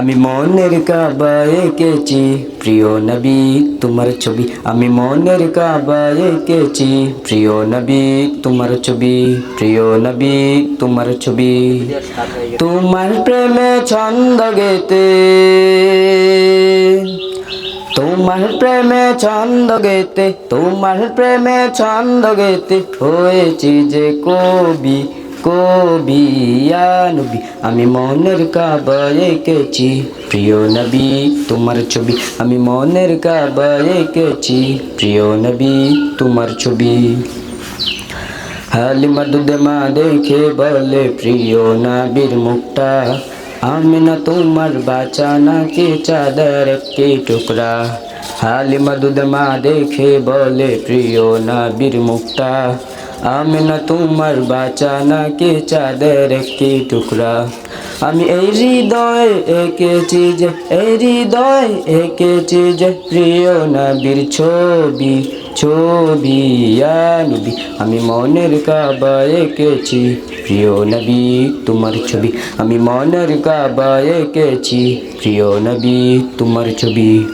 আমি মনের কাবা এঁকেছি প্রিয় নবী তোমার ছবি আমি মনের কাবা এঁকেছি প্রিয় নবী তোমার ছবি প্রিয় নবী তোমার ছবি তোমার প্রেমে ছন্দ গেতে তোমার প্রেমে ছন্দ গেতে তোমার প্রেমে ছন্দ গেতে হয়েছি যে কবি কবি নবী, আমি মনের কাবা এঁকেছি প্রিয় নবী, তোমার ছবি, আমি মনের কাবা এঁকেছি প্রিয় নবী, তোমার ছবি। হালিমা দুধে মা দেখে বলে, প্রিয় নাবির মুখটা, আমি না তোমার বাঁচা নাকি চাদর একটি টুকরা। হালিমা দুধে মা দেখে বলে, প্রিয় নাবির মুখটা আমি না তোমার বাঁচা নাকি চাঁদের একটি টুকরা? আমি এই হৃদয় এঁকেছি যে, এই হৃদয় এঁকেছি যে প্রিয় নবীর ছবি ছবি নবী আমি মনের কাবা এঁকেছি প্রিয় নবী, তোমার ছবি। আমি মনের কাবা এঁকেছি প্রিয় নবী, তোমার ছবি।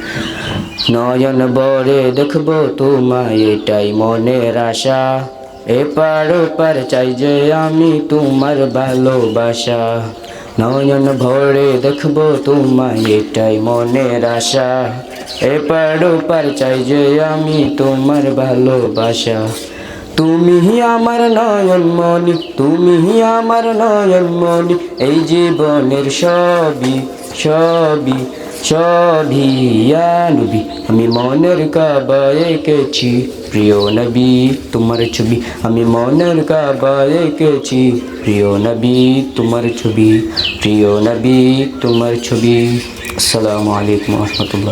নয়ন বরে দেখব তোমায়, এটাই মনের আশা। এপার ওপার চাই যে আমি তোমার ভালোবাসা। নয়ন ভরে দেখব তোমায়, এটাই মনের আশা। এপার ওপার চাই যে আমি তোমার ভালোবাসা। তুমি আমার নয়ন মনি তুমি আমার নয়ন মনি এই জীবনের সবই সবই ইয়া নবী, আমি মনের কাবা এঁকেছি প্রিয় নবী, তোমার ছবি, আমি মনের কাবা এঁকেছি প্রিয় নবী, তোমার ছবি, প্রিয় নবী, তোমার ছবি। আসসালামু আলাইকুম রহমতুল্লাহ।